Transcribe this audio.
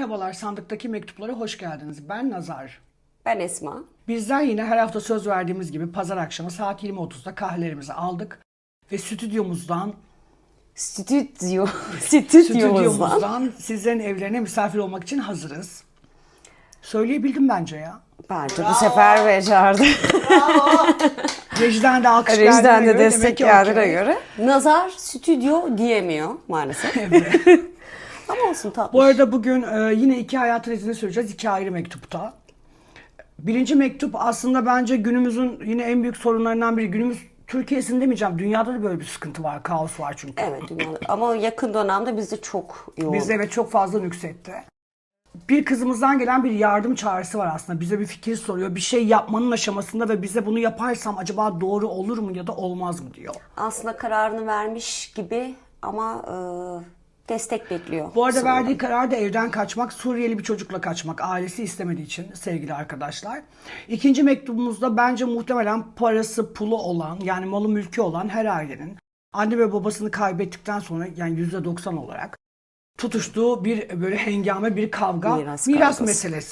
Merhabalar sandıktaki mektuplara hoş geldiniz. Ben Nazar. Ben Esma. Bizler yine her hafta söz verdiğimiz gibi pazar akşamı saat 20.30'da kahvelerimizi aldık. Ve stüdyomuzdan, Stüdyo, stüdyomuzdan. stüdyomuzdan sizlerin evlerine misafir olmak için hazırız. Söyleyebildim bence ya. Bence bu sefer becerdi. Rejiden de alkış Rejiden geldiğine de destek ki geldiğine okey. göre. Nazar stüdyo diyemiyor maalesef. Ama olsun tatlı. Bu arada bugün e, yine iki hayatın izini süreceğiz. iki ayrı mektupta. Birinci mektup aslında bence günümüzün yine en büyük sorunlarından biri. Günümüz Türkiye'sinde demeyeceğim. Dünyada da böyle bir sıkıntı var. Kaos var çünkü. Evet dünyada. Ama yakın dönemde bizde çok yoğun. Bizde evet çok fazla nüksetti. Bir kızımızdan gelen bir yardım çağrısı var aslında. Bize bir fikir soruyor. Bir şey yapmanın aşamasında ve bize bunu yaparsam acaba doğru olur mu ya da olmaz mı diyor. Aslında kararını vermiş gibi ama e, destek bekliyor. Bu arada Sonra. verdiği karar da evden kaçmak, Suriyeli bir çocukla kaçmak. Ailesi istemediği için sevgili arkadaşlar. İkinci mektubumuzda bence muhtemelen parası, pulu olan yani malı mülkü olan her ailenin anne ve babasını kaybettikten sonra yani %90 olarak tutuştuğu bir böyle hengame bir kavga, Miras miras, kavgası. meselesi.